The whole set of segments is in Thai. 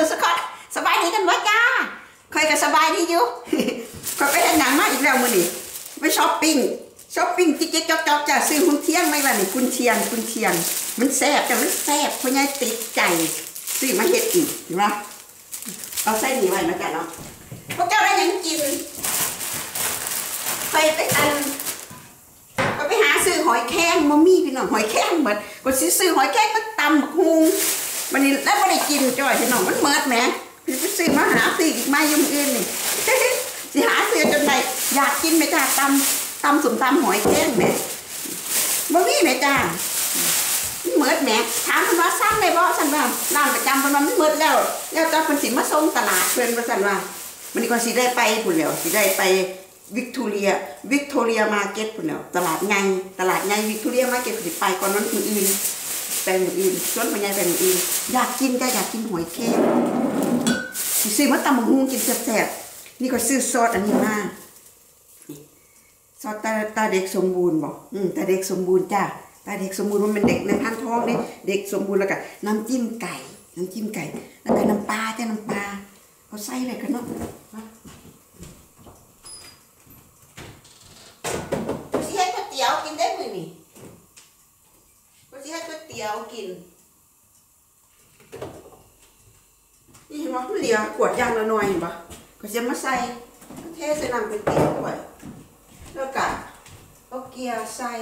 กูสกอตสบายดีกันวะจ้าคอยก็สบายดีอยู่ก็ไปเห็นหนังมาอีกแล้วมื้อนี้ไปช้อปปิ้งช้อปปิ้งจิ๊กๆจอกจ้าซื้อหุ่นเทียนไหมล่ะนี่กุนเชียงกุนเชียง มันแซ่บจ้ะมันแซ่บเพราะยายติดใจซื้อมาเฮ็ดอีกเห็นปะเอาใส่นี่ไว้นะจ๊ะเนาะพวกเจ้าได้ยังกินไปไปอันก็ไปหาซื้อหอยแครงมามีพี่น้องหอยแครงหมดก็ซื้อหอยแครงมาตำหุง วันนี้แล้วไม่ได้กินจ้อยพี่น้องมันเมิดแหมพี่ไปซื้อมาหาซื้ออีกไม่ยุ่งอื่นนี่สิหาซื้อจนไหนอยากกินไหมจ้าตำตำสมตำหอยแครงแหมบ่มีไหมจ้ามันเมิดแหมถามมันว่าซ้ำในบ่สันว่าร้านประจำมันว่ามันเมิดแล้ว แล้วจ้าเพิ่นสิมาส่งตลาดเพิ่นว่าสันว่ามันก็สิได้ไปพุ่นแล้วสิได้ไปวิกตอเรียวิกตอเรียมาร์เก็ตพุ่นแหล้วตลาดไงตลาดไงวิกตอเรียมาร์เก็ตสิไปก่อนนั้นอื่น อื่นไปหมู่อื่นชวนพ่อใหญ่ไปหมู่อื่นอยากกินก็อยากกินหอยแครงสิซื้อมาตำบักหุ่งกินแซ่บๆนี่ก็ซื้อซอสอันนี้มาซอสตาตาเด็กสมบูรณ์บ่อืมตาเด็กสมบูรณ์จ้าตาเด็กสมบูรณ์มันเป็นเด็กในพันท้องนี่เด็กสมบูรณ์แล้วก็น้ำจิ้มไก่ น้ำจิ้มไก่ แล้วก็น้ำปลาจ้าน้ำปลาเขาใส่อะไรกันเนาะ สิให้ก๋วยเตี๋ยวกินได้มื้อนี่ก็สิ ให้ก๋วยเตี๋ยวกิน นี่เห็นบ่มันเหลือขวดยางละหน่อยเห็นบ่ก็จะมาใส่เทใส่น้ำก๋วยเตี๋ยวด้วยแล้วก็เอาเกียร์ใส่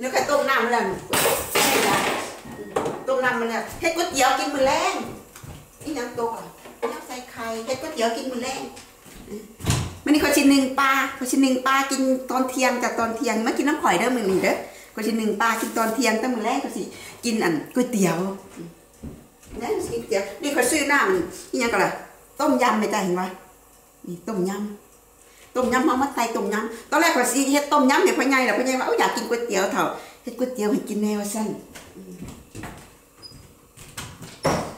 แล้วก็ต้มน้ำแล้วนี่จ้ะต้มน้ำมันแล้วให้ก๋วยเตี๋ยวกินมือแรงนี่ยังตกอะยังใส่ไข่ให้ก๋วยเตี๋ยวกินมือแรงมันนี่ขาชิ้นหนึ่งปลาขาชิ้นหนึ่งปลากินตอนเที่ยงจากตอนเที่ยงมากินน้ำข่อยเด้อมึงนี่เด้อ เขาชิ้นหนึ่งปลากินตอนเที่ยงแต่มื้อแรกเขาสิ กินอันก๋วยเตี๋ยวนี่สิกินก๋วยเตี๋ยวนี่เขาซื้อน้ำนี่ยังก็ล่ะต้มยำไม่จ้าเห็นปะนี่ต้มยำต้มยำมามาไตต้มยำตอนแรกเขาสิเฮ็ดต้มยำให้พ่อใหญ่แหละพ่อใหญ่ว่าเอ้าอยากกินก๋วยเตี๋ยวเถอะเฮ็ดก๋วยเตี๋ยวให้กินแน่ว่าซั่น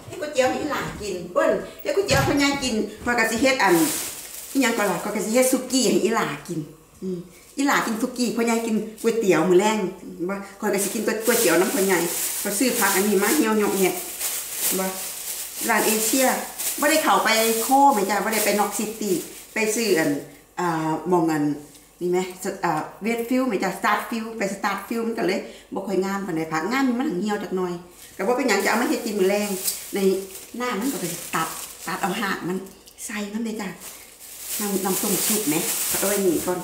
เฮ็ดก๋วยเตี๋ยวให้หลานกินเพิ่นเฮ็ดก๋วยเตี๋ยวพ่อใหญ่กินพอก็สิเฮ็ดอันอีหยังก็ล่ะก็ก็สิเฮ็ดซุกี้ให้อีหลากิน อืม อีหลากินซุกี้พ่อใหญ่กินก๋วยเตี๋ยวมือแรงบ่ขอยก็สิกินก๋วยเตี๋ยวน้ำพ่อใหญ่ก็ซื้อผักอันนี้มาเหี่ยวๆเนี่ยบ่ร้านเอเชียบ่ได้เข้าไปโคแม่จ้าบ่ได้ไปน็อกซิตี้ไปซื้ออันอ่ามองอันนี่ไหมอ่าเวทฟิลแม่จ้าสตาร์ทฟิลไปสตาร์ทฟิลมันก็เลยบ่ค่อยงามปานใดผักงามมันหังเหี่ยวจักหน่อยก็บ่เป็นหยังจะเอามาเฮ็ดกินมือแรงในหน้ามันก็ไปตัดตัดเอาหากมันใส่มันเลยจ้า น้ำน้ำต้มซุปไหมเอาไว้นี่ก่อน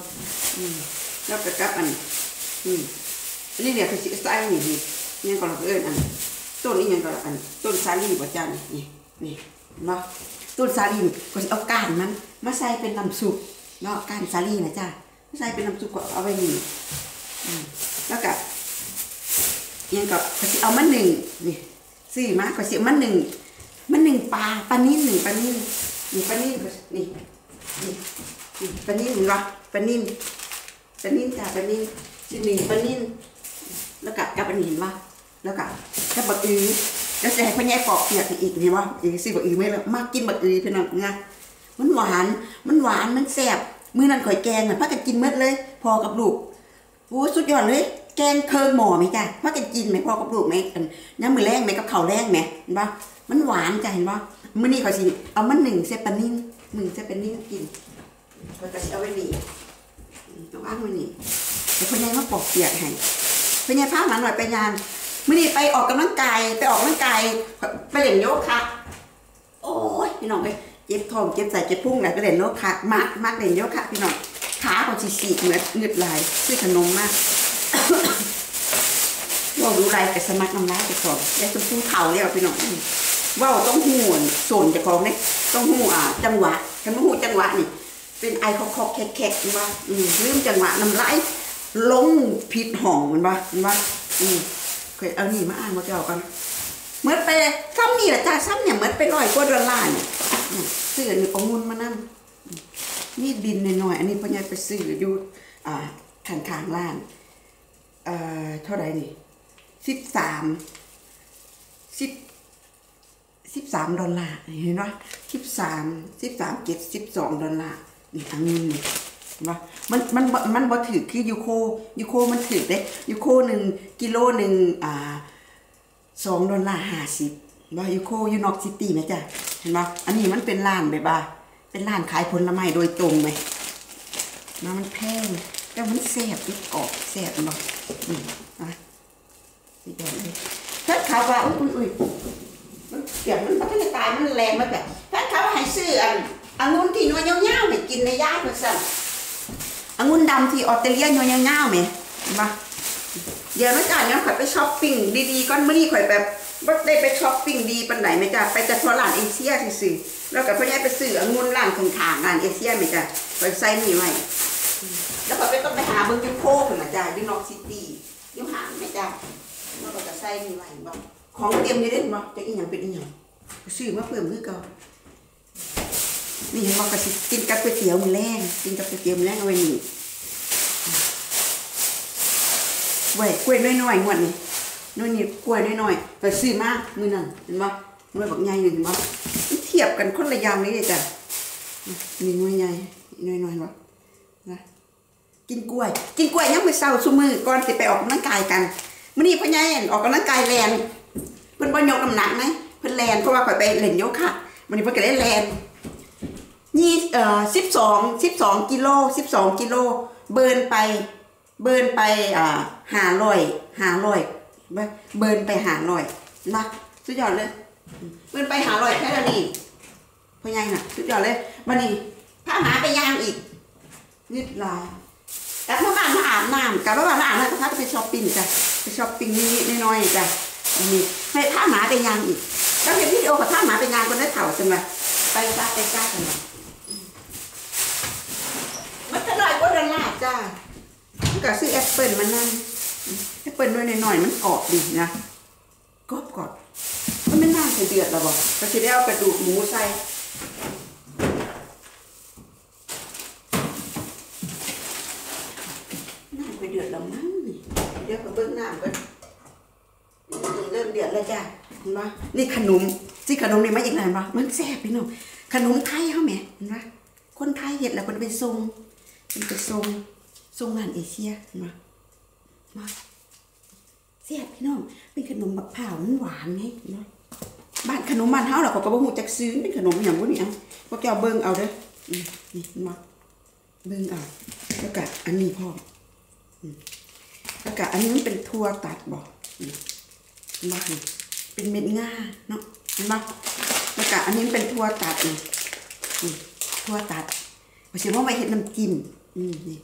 อืมแล้วก็กับอันอืมอันนี้เนี่ยคือสิใส่นี่นี่นี่ก็เราเอิ้นอันต้นนี้ยังก็อันต้นสาลีบ่จ้านี่นี่นี่เนาะต้นสาลีนี่ก็สิเอาก้านมันมาใส่เป็นน้ำซุปเนาะก้านสาลีนะจ้ามาใส่เป็นน้ำซุปก็เอาไว้นี่อืมแล้วก็ยังก็ก็สิเอามาหนึ่งนี่ซื้อมาก็สิเอามาหนึ่งมาหนึ่งปลาปลานิ่มหนึ่งปลานิ่มนี่ปลานิ่มก็นี่นี่นี่ ปลานิ่มเห็นปลานิ่มปลานิ่มจ้ะปลานิ่มชิ้นหนึ่งปลานิ่มแล้วก็กับอันนี้เห็นปะแล้วก็กับบักอือแล้วจะให้พ่อแย่ปอกเปียกอีกเห็นปะอีกสิบักอือไหมล่ะมากกินบักอือพี่น้องไงมันหวานมันหวานมันแซ่บมื้อนั้นข่อยแกงน่ะพากันกินเม็ดเลย พอกับลูกโอ้สุดยอดเลยแกงเคิงหม้อไหมจ้ะพากันกินไหมพอกับลูกไหมอันน้ำมือแรงไหมกับข้าวแรงไหมเห็นปะมันหวานจ้ะเห็นปะมื้อนี้ข่อยสิเอามันหนึ่งเซปานิ่ม หนึ่งเปลานิ่มกินเราจะเอาไว้นี่เอาว่างไว้นี่เดี๋ยวพ่อใหญ่มาปอกเปียกให้พ่อใหญ่พาหลานหน่อยไปงานมื่อนี้ไปออกกำลังกายไปออกกำลังกายไปเล่นโยคะโอ้ยพี่น้องไปเจ็บท้องเจ็บใส่เจ็บพุ่งแหละไปเล่นโยคะมากมากเล่นโยคะพี่น้องขาก็สีสีเหมือนเงืดลายซื้อขนมมากว่ารู้ไรแต่สมัครน้ำลายไปก่อนแล้วชมพูเผาแล้วพี่น้อง ว่าต้องหูโซนจะของเนี่ยต้องหูอ่าจังหวะฉันไม่หูจังหวะนี่ เป็นไอคอกคอกแคกๆมันว่าอืมลืมจังหวะน้ำลายลงผิดห้องมันว่ามันว่าอืมเคยเอานี่มาอ่านมาเจ้ากันเมื่อไปซ้ำนี่แหละจ้าซ้ำเนี่ยเมื่อไปร้อยกว่าดอลลาร์เนี่ยซื้ออันนี้เอาเงินมานั่นี่ดินหน่อยๆอันนี้พ่อใหญ่ไปซื้ออยู่อ่าข้างๆร้านเอ่อเท่าไหร่นี่สิบสามสิบ สิบสามดอลลาร์เห็นไหมสิบสามสิบสามเจ็ดสิบสองดอลลาร์นี่อันนี้นี่เห็นปะมันมันมันบ่ถือคือยูโคยูโคมันถือเด้ยูโคหนึ่งกิโลหนึ่งอ่าสองดอลลาร์ห้าสิบว่ายูโคยูนอกซิตี้ไหมจ้ะเห็นปะอันนี้มันเป็นร้านแบบว่าเป็นร้านขายผลไม้โดยตรงไหมนะมันแพงแต่มันแซ่บอีกกอบแซ่บบ่อืมอะนี่เดี๋ยวเลยถ้าเขาว่าอุ้ยอุ้ยอุ้ย มันเสียงมันมันก็เลยตายมันแรงมาแบบถ้าเขาให้ซื้ออันองุ่นที่นวลยาวๆไปกินในย่าเพื่อสั่นอังุ่นดำที่ออสเตรเลียหนวลยาๆไหมเห็นปะเดี๋ยวนะจ๊ะเนี่ยข่อยไปช้อปปิ้งดีๆก่อนเมื้อนี้ข่อยแบบบ่ได้ไปช้อปปิ้งดีปานไหนไหมจ๊ะไปแต่ทั่วร้านเอเชียซื่อๆแล้วก็พ่อใหญ่ไปซื้อองุ่นร้านข้างๆร้านเอเชียไหมจ๊ะข่อยใส่นี่ไว้แล้วข่อยไปต้องไปหาเบิ่งยูโคกพุ่นน่ะจ้ะอยู่นอกซิตี้ยูหางไหมจ๊ะแล้วก็จะใส่นี่ไว้บ่ ของเตรียมอยู่เด้บ่จะอีหยังเป็นอีหยังซื้อมาเพิ่มคือเก่านี่เห็นบ่ก็สิกินกับก๋วยเตี๋ยวมือแลงกินกับก๋วยเตี๋ยวมือแลงเอาไว้นี่กล้วยกล้วยน้อยๆงวดนี่น้อยนี่กล้วยน้อยๆก็ซื้อมามื้อนั้นเห็นบ่หน่วยบักใหญ่นี่เห็นบ่มันเทียบกันคนละอย่างเลยเด้จ้ะนี่หน่วยใหญ่น้อยๆเห็นบ่นะกินกล้วย กินกล้วยยังมื้อเช้าซุมือก่อนสิไปออกกำลังกายกันมื้อนี้พ่อใหญ่อออกกำลังกายแลน เพิ่นบ่ยกน้ำหนักไหมเพิ่นแลนเพราะว่าข่อยไปเล่นโยคะมื้อนี้เพิ่นก็ได้แลนยี่เอ่อสิบสองสิบสองกิโลสิบสองกิโลเบิร์นไป เบิร์นไปอ่าหาร้อยหาร้อยเบิร์นไปหาร้อยนะสุดยอดเลยเบิร์นไปหาร้อยแค่นี้นี่พ่อใหญ่น่ะสุดยอดเลยวันนี้พาหาไปย่างอีกยืดลายกลับมาบ้านมาอาบน้ำกลับมาบ้านมาอาบน้ำก็พาไปช้อปปิ้งจ้ะไปช้อปปิ้งนิดๆน้อยๆจ้ะ นนี้ให้พาหมาไปย่างอีกแล้วเห็นวิดีโอกับพาหมาไปย่างคนได้เถ่าใช่ไหมไปจ้าไปจ้ากันมามันก็น้อยกว่าดอลลาร์จ้ามันก็ซื้อแอปเปิลมานั่นแอปเปิลด้วยหน่อยๆมันกรอบดีนะกรอบกรอบมันไม่น่าจะเดือดหรอบอกก็จะได้เอากระดูกหมูใส่น้ำไปเดือดแล้วมั้งนี่เดี๋ยวก็เบิ้งน้ำก่อนอืม เริ่มเดือดแล้วจ้าเห็นปะนี่ขนมที่ขนมนี่มาอีกหน่อยปะมันแซ่บพี่น้องขนมไทยเขาแหมเห็นปะคนไทยเห็ดแล้วคนไปทรงมันจะทรงทรงงานเอเชียมามาเสียบพี่น้องเป็นขนมแบักเผามันหวานไงเนาะบ้านขนมบ้านเฮาเราก็บ่ฮู้จักซื้อเป็นขนมอย่างพวกนี้อะพวกแกเอาเบิ่งเอาเด้ออืมนี่มาเบิ่งเอาแล้วก็อันนี้พ่ออืมแล้วก็อันนี้มันเป็นถั่วตัดบอืม มาเป็นเม็ดง่าเนาะเห็นบ่แล้วก็อันนี้เป็นถั่วตัดนี่อืมถั่วตัดว่าสิว่าไปเฮ็ดน้ำจิ้มอืมนี่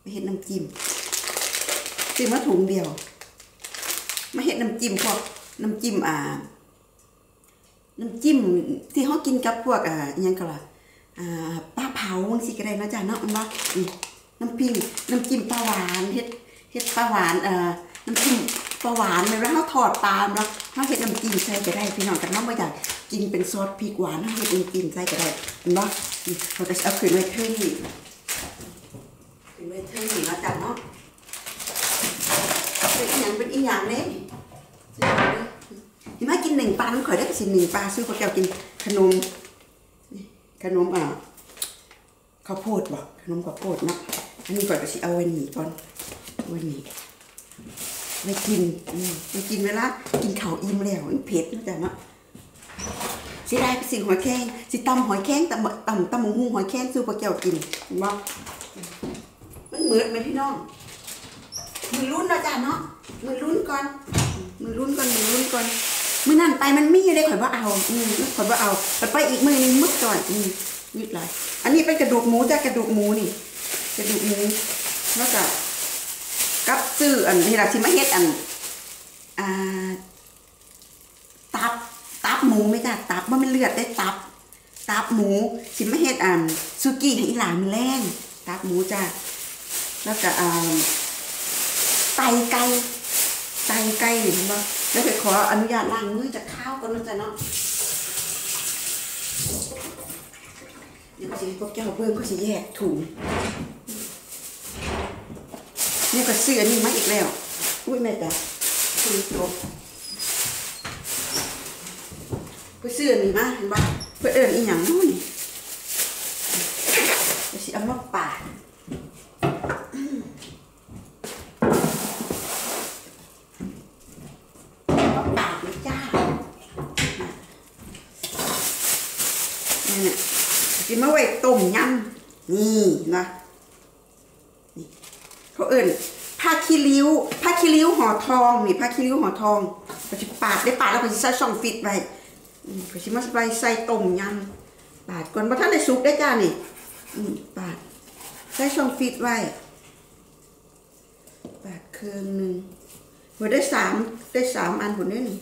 ไปเฮ็ดน้ำจิ้มซื้อมาถุงเดียว มาเฮ็ดน้ำจิ้มพวกน้ำจิ้มอ่า น้ำจิ้มที่เขากินกับพวกอ่าอิหยังก็ล่ะอ่าปลาเผาจังซี่ก็ได้เนาะจ้ะเนาะมันว่าน้ำปิ้งน้ำจิ้มปลาหวานเฮ็ดเฮ็ดปลาหวานเอ่อน้ำจิ้ม ปลาหวานเลยวลาเฮาทอดปลาเนาะเฮาเฮ็ดน้ำจิ้มใส่ก็ได้พี่น้องกันเนาะบ่อยากกินเป็นซอสพริกหวานเฮาเฮ็ดน้ำจิ้มใส่ก็ได้เห็นบ่นี่เราก็สิเอาขึ้นไว้เทิงนี่ขึ้นไว้เทิงนี่เนาะจ้ะเนาะเป็นอีหยังเป็นอีหยังเด้เห็นไหมกินหนึ่งปลาน้ำข่อยได้สิหนึ่งปลาซื้อพวกแกวกินขนมขนมอ่าข้าวโพดบอกขนมข้าวโพดเนาะอันนี้ก่อนก็สิเอาไว้หนีก่อนไว้หนี ไว้กินอืมไว้กินเวลากินข้าวอิ่มแล้วมันเผ็ดนะจ๊ะเนาะสิได้สิหอยแครงสิตำหอยแครงตำตำตำหมูหูหอยแครงซื้อพวกแกวกินเห็นบ่มันเหมือนไหมพี่น้องมือรุ่นนะจ้ะเนาะมือรุ่นก่อนมือรุ่นก่อนมือรุ่นก่อนมือนั่นไปมันมีอยู่ได้ข่อยว่าเอาอืมข่อยว่าเอาไปไปอีกมือนึงมึกก่อนอืมยืดไหลยอันนี้เป็นกระดูกหมูจ้ะกระดูกหมูนี่ กระดูกหมูแล้วก็กับ ซื้ออันนี้ล่ะที่มาเฮ็ดอันอ่าตับตับหมูไหม่จ้ะตับว่ามันเลือดได้ตับ ตับหมูสิมาเฮ็ดอันซุกี้ให้หลานมันแรงตับหมูจ้ะแล้วก็อ่าไตไก่ไตไก่เห็นบ่แล้วไปขออนุญาตล้างมือจากข้าวก่อนนะจ๊ะเนาะเดี๋ยวสิพวกเจ้าเบิ่งก็สิแยกถุง นี่ก็ซื้ออันนี้มาอีกแล้ว อุ้ยแม่จ้ะซื้อจบไปซื้ออันนี้มาเห็นบ่เพื่อเอิ้นอีหยังนู้นเดี๋ยวสิเอามาปาดปากเลยจ้าเนี่ยกินมาไว้ต้มยำนี่นะนี่ เอิ่นผ้าคีริ้วผ้าคีริ้วห่อทองนี่ผ้าคีริ้วห่อทองก็จะปาดได้ปาดแล้วก็จะใส่ช่องฟิตไว้อืมก็จะมาใส่ใส่ต้มยำปาดก่อนเพราะท่านได้สุกได้จ้านี่ปาดใส่ช่องฟิตไว้ปาดเครื่องหนึ่งพอได้สามได้สามอันผลนี่นี่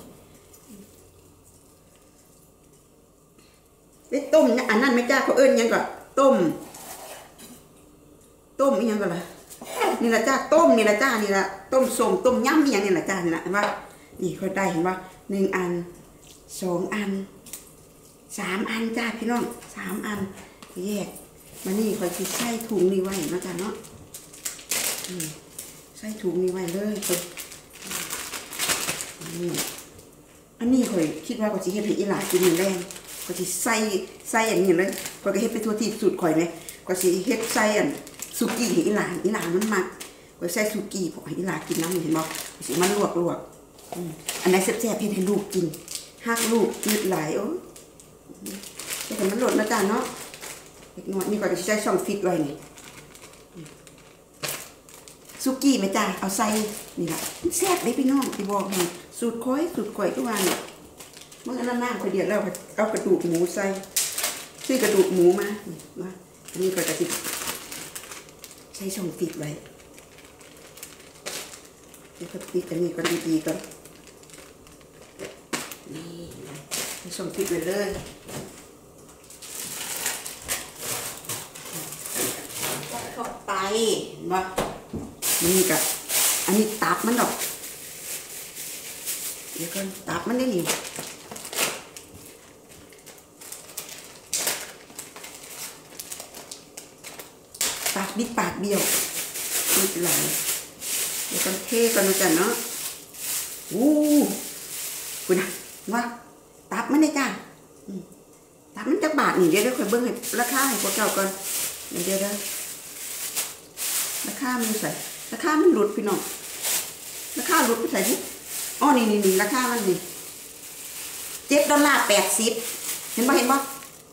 ได้ต้มเนี่ยอันนั้นไม่จ้าเขาเอิ้นยังก็ต้ม ต้มอีหยังก็ล่ะ นี่ละจ้าต้มนี่ละจ้านี่ละต้มส้มต้มยำอีหยังนี่ละจ้านี่ละเห็นปะนี่เขาได้เห็นปะหนึ่งอันสองอันสามอันจ้าพี่น้องสามอันแยกมานี่คอยคิดใส่ถุงนี่ไว้เนะจ้าเนาะใส่ถุงนี่ไว้เลยคอยนี่อันนี้คอยคิดว่าก็สิเฮ็ดให้อีหลากินแรงก็สิใส่ใส่อันนี้เลยก็ก็เฮ็ดไปทั่วที่สุดข่อยไหมก็สิเฮ็ดใส่อัน สุกี้ห้อีหลาอีหลามันมักก็ใส่สุกี้พวกให้อีหลากินน้ำเห็นบ่ก็สิมันลวกลวกอันไหนแซ่บๆเฮ็ดให้ลูกกินหักลูกยืดหลายโอ้แต่มันหลดนะจ๊ะเนาะเล็กน้อยนี่ก็จะใช้ช่องฟิตไว้นี่สุกี้ไหมจ้าเอาใส่นี่ละแซ่บเลยพี่น้องที่บอกให้สูตรค่อยสูตรข่อยทุกว่านี่เมื่อนั้นน้ำคนเดียวแล้วเอากระดูกหมูใส่ซื้อกระดูกหมูมามาอันนี้ก็จะติด ใช้ช่องฟิตไว้เดี๋ยวก็ปิดอันนี้ก็ดีๆก่อนนี่นะใช้ช่องฟิตไว้เลยเข้าไปมานี่กับอันนี้ตับมันดอกเดี๋ยวก่อนตับมันได้นี่ ปากบิดปากเบี้ยวบิดไหลเดี๋ยวกันเทกันนะจ๊ะเนาะอู้คุณนะว่าตับมันได้จ้าตับมันจักบาทนี่เดี๋ยวเดี๋ยวค่อยเบิ่งให้ราคาให้พวกเจ้าก่อนเดี๋ยวเดี๋ยวเดี๋ยวราคามันใส่ราคามันหลุดพี่น้องราคาหลุดไปใส่ดิอ๋อนี่นี่นี่ราคามันนี่เจ็ดดอลลาร์แปดสิบเห็นป่ะเห็นป่ะ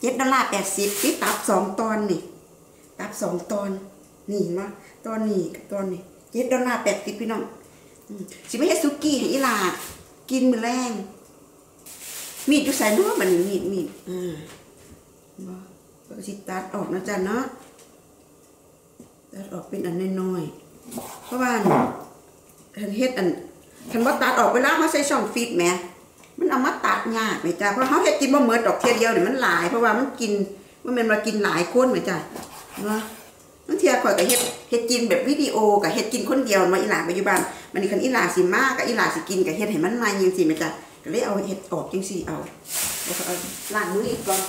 เจ็ดดอลลาร์แปดสิบที่ตับสองตอนนี่ตับสองตอน นี่เห็นปะตอนนี้กับตอนนี้เจ็ดดอลลาร์แปดสิบพี่น้องสิไม่ให้ซุกี้ให้อีลากินมือแรงมีดอยู่ใส่เนาะมันมีดมีดอ่าบ่สิตัดออกนะจ๊ะเนาะตัดออกเป็นอันน้อยๆเพราะว่าอันเฮ็ดอันคันว่าตัดออกเวลาเขาใส่ช่องฟีดแหมมันเอามาตัดยากไหมจ้ะเพราะเขาเฮ็ดกินบ่เหมือนดอกเทียเดียวเนี่ยมันหลาย เพราะว่ามันกินมันเป็นมากินหลายคนไหมจ้ะเนาะ บางเทีข่อยก็เฮ็ดเฮ็ดกินแบบวิดีโอกับเฮ็ดกินคนเดียวมาอีหลาปัจจุบันมันนี่คันอีหลาสิมากกับอีหลาสิกินกับเฮ็ดให้มันมาจังซี่แม่จ้ะก็เลยเอาเฮ็ดออกจังซี่เอาแล้วก็เอาล้างมืออีกก่อน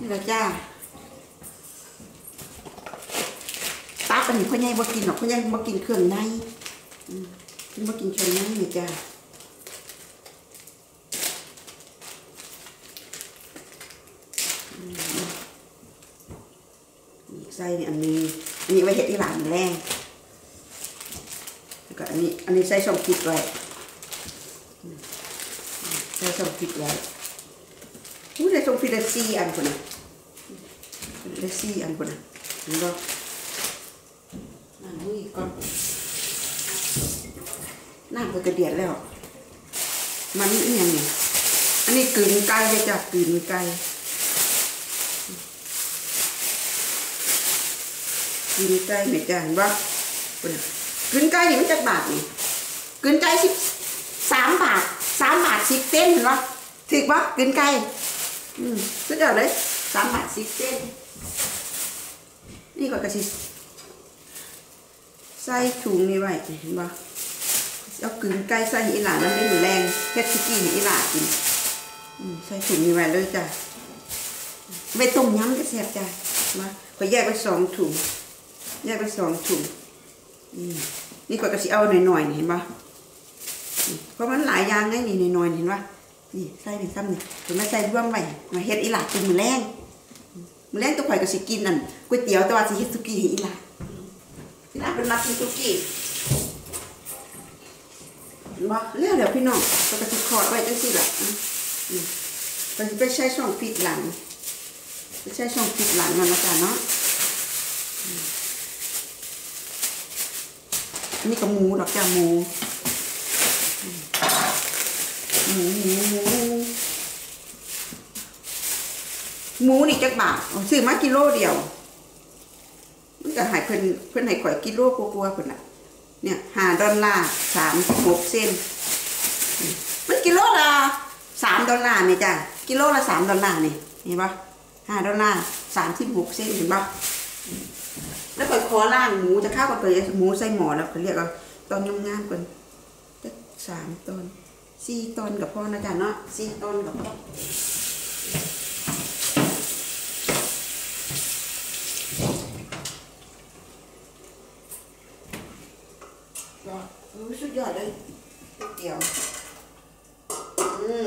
นี่ละจ้าตับอันนี้พ่อใหญ่บ่กินหรอกพ่อใหญ่บ่กินเครื่องในอืมเพิ่นบ่กินเครื่องในนี่จ้า ไส้เนี่ยอันนี้ อันนี้ไว้เห็ดที่หลานแรงแล้วก็อันนี้ อันนี้ใส่ช่องฟิตไว้ใส่ช่องฟิตไว้อู้ใส่ช่องฟิตละสี่อันคนน่ะละสี่อันคนนะเห็นบ่น้ำมือก่อนน้ำก็กระเดียดแล้ว มันนี่อหยังเนี่อันนี้กลืนไก่เลยจ้ะกลืนไก่ กินไก่ไม่จ้าเห็นปะเพิ่นน่ะกินไก่นี่มันจักบาทนี่กินไก่สิบสามบาทสามบาทสิบเส้นเห็นปะถึกปะกินไก่อืมสุดยอดเลยสามบาทสิบเส้นนี่ก็กระสิใส่ถุงนี่ไว้เห็นปะเอากลืนไก่ใส่ห้อีหลานมันไม่มีแรงเฮ็ดซุกี้ห้อีหลานกินใส่ถุงนี่ไว้เลยจ้ะไปต้มยำก็แซ่บจ้ะมาขอแยกไปสองถุง แยกไปสองถุงนี่ก็กระสิเอาหน่อยๆเห็นปะเพราะมันหลายอย่างไงนี่หน่อยๆเห็นปะนี่ใส่ในซ้ำนี่ถึงมาใส่ร่วมไว้มาเฮ็ดอีหลากินมือแรงมือแรงตัวข่อยก็สิกินนั่นก๋วยเตี๋ยวแต่ว่าสิเฮ็ดสุกี้ให้อีหลาดอีหลาเป็นมักกินสุกี้เห็นปะแล้วเดี๋ยวพี่น้องก็กระสิขอดไว้จังซี่ล่ะอืมอืมก็สิไปใช้ช่องฟิตหลังไปใช้ช่องฟิตหลังนั่นนะจ๊ะเนาะ นนี้ก็หมูดอกจ้าหมูหมูหมูหมูหมูนี่จักบาทซื้อมากิโลเดียวมันก็หายเพิ่นเพิ่นให้ข่อยกิโลกลัวๆเพิ่นน่ะ เนี่ยห้าดอลลาร์สามสิบหกเซนมันกิโลละสามดอลลาร์นี่จ้ะกิโลละสามดอลลาร์นี่เห็นปะห้าดอลลาร์สามสิบหกเซนเห็นปะ แล้วข่อยขอล่างหมูจะข้าวกับไปหมูใส่หมอแล้วเขาเรียกว่าตอนยงงามก่อนจะสามตอนสี่ตอนกับพ่อนะจ๊ะเนาะสี่ตอนกับพ่อยอดอู้สุดยอดเลยเตี๋ยวอืม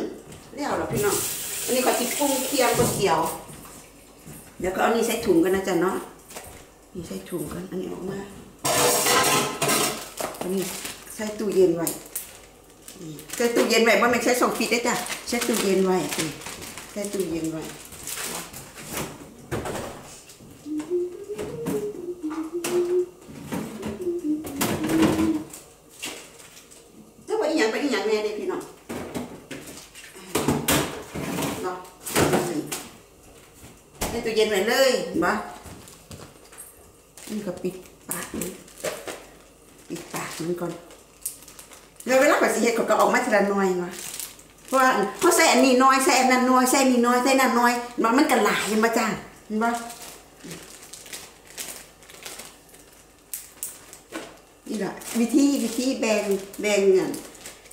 เรียวเหรอพี่น้องอันนี้ก็จิปรุงเคียงก๋วยเตี๋ยวเดี๋ยวก็เอานี่ใส่ถุงกันนะจ๊ะเนาะ นี่ใส่ถุงกัน อันนี้ออกมาอันนี้ใส่ตู้เย็นไว้ใส่ตู้เย็นไว้ว่าไม่ใช้สองฟีดได้จ้ะใช้ตู้เย็นไว้ใส่ตู้เย็นไว้ เจ้าว่าอีหยังเป็นอีหยังแน่เด้พี่น้องเนาะในตู้เย็นไว้เลยเห็นปะนี่ก็ ปากมันปิดปากมันก่อนแล้วเวลาข่อยสิเฮ็ดก็ออกมาทีละน่อยว่ะเพราะว่าเขาใส่อันนี้น้อยใส่อันนั้นน้อยใส่นี้น้อยใส่นั้นน้อยมันมันก็หลายเห็นปะจ้าเห็นปะนี่แหละวิธีวิธีแบ่งแบ่งเงิน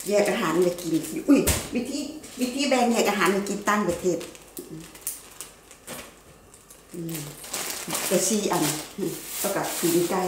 แยกอาหารไปกินอุ้ยวิธีวิธีแบ่งแยกอาหารไปกินตั้งประเทศอืม แต่สี่อันอืมแล้วก็ตีนไก่